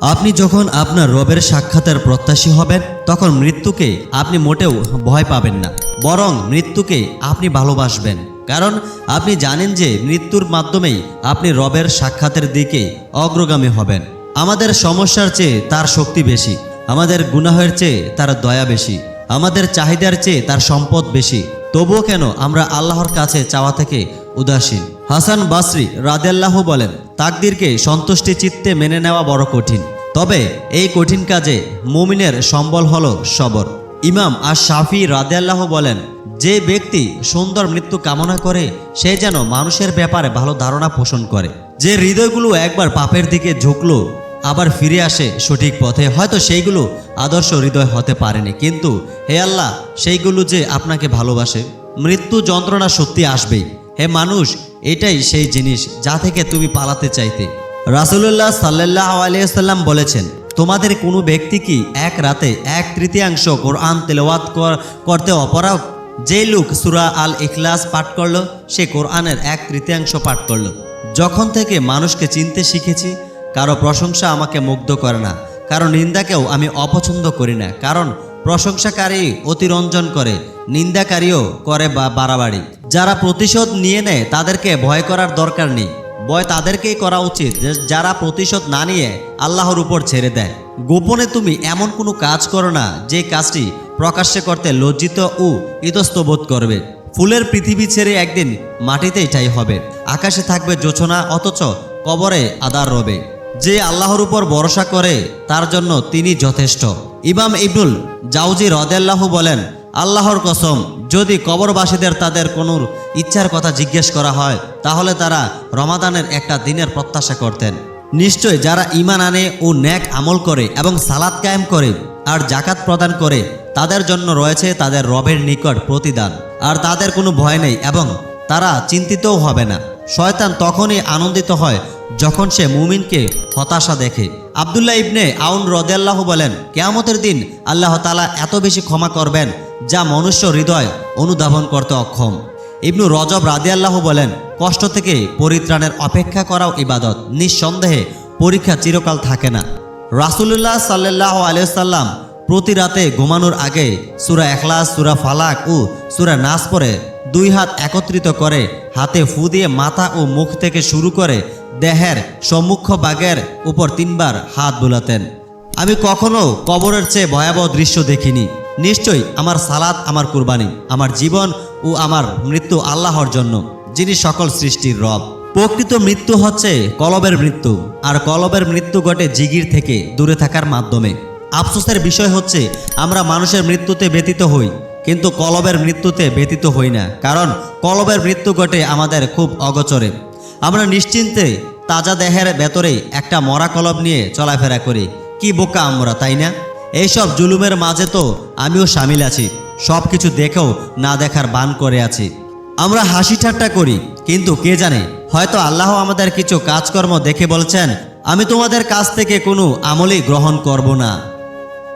আপনি যখন আপনার রবের সাক্ষাতের প্রত্যাশী হবেন, তখন মৃত্যুকে আপনি মোটেও ভয় পাবেন না, বরং মৃত্যুকে আপনি ভালোবাসবেন। কারণ আপনি জানেন যে মৃত্যুর মাধ্যমেই আপনি রবের সাক্ষাতের দিকে অগ্রগামী হবেন। আমাদের সমস্যার চেয়ে তার শক্তি বেশি, আমাদের গুনাহের চেয়ে তার দয়া বেশি, আমাদের চাহিদার চেয়ে তার সম্পদ বেশি। তবুও কেন আমরা আল্লাহর কাছে চাওয়া থেকে উদাসীন? হাসান বাসরি রাদেল্লাহ বলেন তাকদিরকে সন্তুষ্টি চিত্তে মেনে নেওয়া বড় কঠিন। তবে এই কঠিন কাজে মুমিনের সম্বল হল সবর। ইমাম আর শাফি রাদেল্লাহ বলেন, যে ব্যক্তি সুন্দর মৃত্যু কামনা করে, সে যেন মানুষের ব্যাপারে ভালো ধারণা পোষণ করে। যে হৃদয়গুলো একবার পাপের দিকে ঝুঁকলো, আবার ফিরে আসে সঠিক পথে, হয়তো সেইগুলো আদর্শ হৃদয় হতে পারেনি। কিন্তু হে আল্লাহ, সেইগুলো যে আপনাকে ভালোবাসে, মৃত্যু যন্ত্রণা সত্যি আসবেই। হে মানুষ এটাই সেই জিনিস যা থেকে তুমি পালাতে চাইতে। রাসুলুল্লাহ সাল্লাহ আলিয়াল্লাম বলেছেন, তোমাদের কোনো ব্যক্তি কি এক রাতে এক তৃতীয়াংশ কোরআন তেলাওয়াত করতে অপরাগ যে লোক সুরা আল ইখলাস পাঠ করল, সে কোরআনের এক তৃতীয়াংশ পাঠ করল। যখন থেকে মানুষকে চিনতে শিখেছি, কারও প্রশংসা আমাকে মুগ্ধ করে না। কারও নিন্দাকেও আমি অপছন্দ করি না। কারণ প্রশংসাকারী অতিরঞ্জন করে, নিন্দাকারীও করে বা বাড়াবাড়ি। যারা প্রতিশোধ নিয়ে নেয়, তাদেরকে ভয় করার দরকার নেই। ভয় তাদেরকেই করা উচিত যারা প্রতিশোধ না নিয়ে আল্লাহর উপর ছেড়ে দেয়। গোপনে তুমি এমন কোনো কাজ করো না যে কাজটি প্রকাশ্যে করতে লজ্জিত ও ইতস্ত বোধ করবে। ফুলের পৃথিবী ছেড়ে একদিন মাটিতেই ঠাই হবে। আকাশে থাকবে জোছনা, অথচ কবরে আদার রবে। যে আল্লাহর উপর ভরসা করে, তার জন্য তিনি যথেষ্ট। ইমাম ইবনুল জাউজি রদেল্লাহ বলেন আল্লাহর কসম, যদি কবরবাসীদের তাদের কোনো ইচ্ছার কথা জিজ্ঞেস করা হয়, তাহলে তারা রমাদানের একটা দিনের প্রত্যাশা করতেন। নিশ্চয় যারা ইমান আনে ও ন্যাক আমল করে এবং সালাদ কায়েম করে আর জাকাত প্রদান করে, তাদের জন্য রয়েছে তাদের রবের নিকট প্রতিদান। আর তাদের কোনো ভয় নেই এবং তারা চিন্তিতও হবে না। শয়তান তখনই আনন্দিত হয় যখন সে মুমিনকে হতাশা দেখে। আবদুল্লাহ ইবনে আউন রদেল্লাহ বলেন, কেয়ামতের দিন আল্লাহ তালা এত বেশি ক্ষমা করবেন যা মনুষ্য হৃদয় অনুধাবন করতে অক্ষম। ইবনু রজব রাদিয়াল্লাহ বলেন, কষ্ট থেকে পরিত্রাণের অপেক্ষা করাও ইবাদত, নিঃসন্দেহে পরীক্ষা চিরকাল থাকে না। রাসুলুল্লাহ সাল্লাহ আলিয়াল্লাম প্রতি রাতে ঘুমানোর আগে সুরা এখলাস সুরা ফালাক ও সুরা নাস পরে দুই হাত একত্রিত করে হাতে ফু দিয়ে মাথা ও মুখ থেকে শুরু করে দেহের সম্মুখ বাগের উপর তিনবার হাত বোলাতেন। আমি কখনো কবরের চেয়ে ভয়াবহ দৃশ্য দেখিনি। নিশ্চয়ই আমার সালাত আমার কুরবানি, আমার জীবন ও আমার মৃত্যু আল্লাহর জন্য, যিনি সকল সৃষ্টির রব। প্রকৃত মৃত্যু হচ্ছে কলবের মৃত্যু, আর কলবের মৃত্যু ঘটে জিগির থেকে দূরে থাকার মাধ্যমে। আফসোসের বিষয় হচ্ছে, আমরা মানুষের মৃত্যুতে ব্যতীত হই, কিন্তু কলবের মৃত্যুতে ব্যতীত হই না, কারণ কলবের মৃত্যু ঘটে আমাদের খুব অগচরে। আমরা নিশ্চিন্তে তাজা দেহের ভেতরে একটা মরা কলব নিয়ে চলাফেরা করি। কি বোকা আমরা, তাই না? এইসব জুলুমের মাঝে তো আমিও সামিল আছি সব কিছু দেখেও না দেখার বান করে আছি। আমরা হাসি ঠাট্টা করি, কিন্তু কে জানে? হয়তো আল্লাহ আমাদের কিছু কাজকর্ম দেখে বলছেন, আমি তোমাদের কাছ থেকে কোনো আমলই গ্রহণ করব না।